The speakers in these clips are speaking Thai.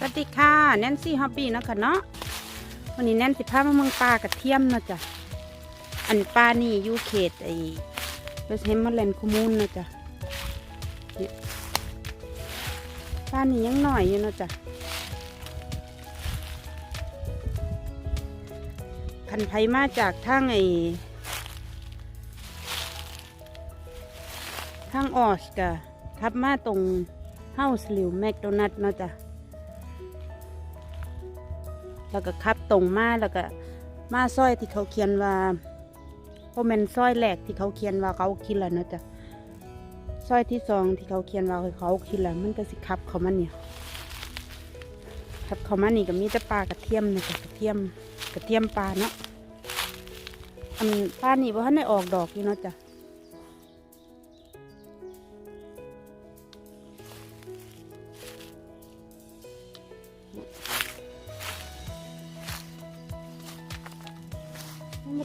สวัสดีค่ะแนนซี่ฮอบบี้เนาะคะเนาะวันนี้แนนสิพามาเมืองปลากระเทียมเนาะจ้ะอันปลานี่อยู่เขตไอ้เวสเฮมเมอร์แลนด์คูมูนเนาะจ้ะปลานี่ยังหน่อยอยู่เนาะจ้ะพันไผมาจากทางไอ้ทางออสกะทับมาตรงเฮาส์ลิวแมคโดนัทเนาะจ้ะ แล้วก็ขับตรงมาแล้วก็มาซอยที่เขาเขียนว่าเพราะมันซอยแรกที่เขาเขียนว่าเขาคิดแล้วเนาะจ้ะซอยที่สองที่เขาเขียนว่าเขาคิดแล้วมันก็สิขับเขามาเนี่ยขับเขามานี่ก็มีแต่ปลากระเทียมนะจ๊ะกระเทียมกระเทียมปลาเนาะอันปลานี่ว่าท่านได้ออกดอกอยู่เนาะจ้ะ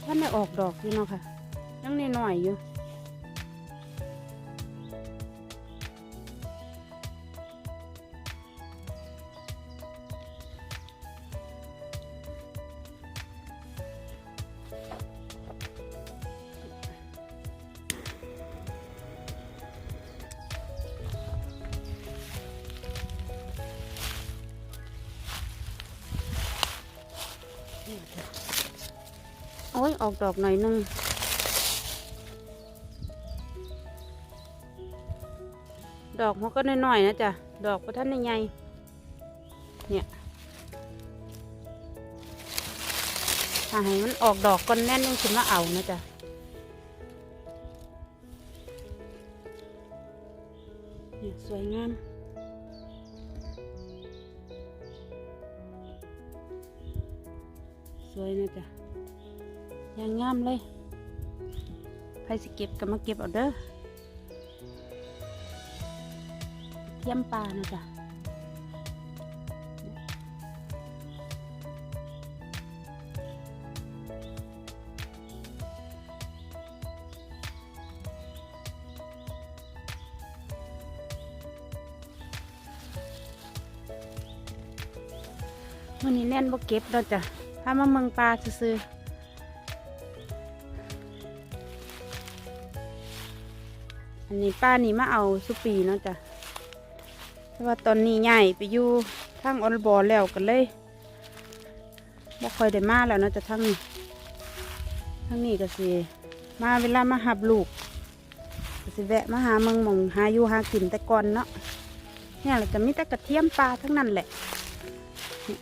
ท่านได้ออกดอกอยู่เนาะค่ะยังน้อยอยู่ โอ้ย ออกดอกหน่อยนึงดอกมันก็น้อยๆนะจ๊ะ ดอกประท่านใหญ่เนี่ยถ้าให้มันออกดอกก่อนแน่นยังขึ้นมาเอานะจ๊ะเนี่ยสวยงามสวยนะจ๊ะ ยางงามเลยใครสิเก็บก็มาเก็บเอาเด้อเทียมปลานะจ๊ะวันนี้แน่นบ่เก็บแล้วจ้ะถ้ามาเมืองปลาซื้อ อันนี้ป้านี่มาเอาสุปีเนาะจ้ะแต่ว่าตอนนี้ใหญ่ไปอยู่ทางออนบอแล้วกันเลยบ่ค่อยได้มาแล้วเนาะจ้ะทั้งนี้ทั้งนี้ก็สิมาเวลามาหับลูกก็สิแวะมาหาเมืองมองหาอยู่หากินแต่ก่อนเนาะเนี่ยเราจะมีแต่กระเทียมปลาทั้งนั้นแหละนี่ย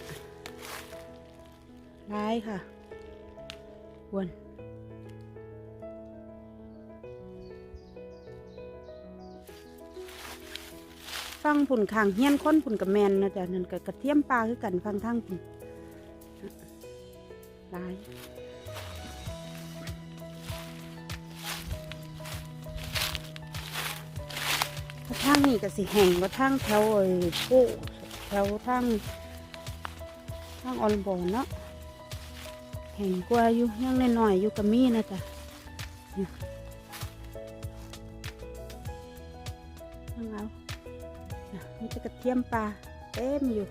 ร้ายค่ะวน ฟังผุ่นขางเฮียนค้นผุ่นกับแมนนะจ๊ะนั่นกับกระเทียมปลาคือกันฟังทั้งผุ่นหลายถ้าทางนี้ก็สิแห่งก็ทางแถวไอ้โป้แถวทางทางออนบอนเนาะแห่งกว่าอยู่ยังน้อยๆอยู่กับมีนะจ๊ะเนี่ยยังเอา มีแต่กระเทียมปลาเต็มอยู่